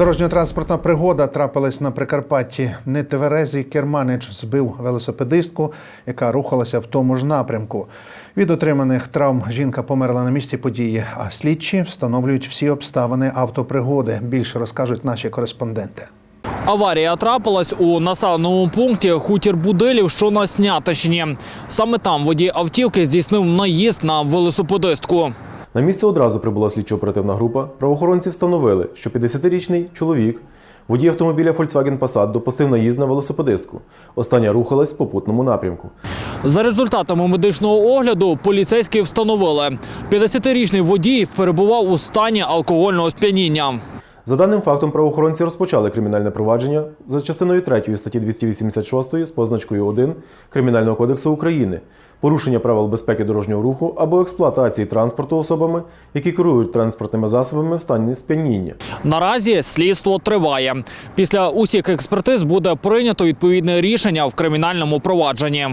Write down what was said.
Дорожньо-транспортна пригода трапилась на Прикарпатті. Нетверезий керманич збив велосипедистку, яка рухалася в тому ж напрямку. Від отриманих травм жінка померла на місці події, а слідчі встановлюють всі обставини автопригоди. Більше розкажуть наші кореспонденти. Аварія трапилась у населеному пункті хутір Будилів, що на Снятищині. Саме там водій автівки здійснив наїзд на велосипедистку. На місце одразу прибула слідчо-оперативна група. Правоохоронці встановили, що 50-річний чоловік, водій автомобіля Volkswagen Passat, допустив наїзд на велосипедистку. Остання рухалась в попутному напрямку. За результатами медичного огляду поліцейські встановили, 50-річний водій перебував у стані алкогольного сп'яніння. За даним фактом, правоохоронці розпочали кримінальне провадження за частиною 3 статті 286 з позначкою 1 Кримінального кодексу України порушення правил безпеки дорожнього руху або експлуатації транспорту особами, які керують транспортними засобами в стані сп'яніння. Наразі слідство триває. Після усіх експертиз буде прийнято відповідне рішення в кримінальному провадженні.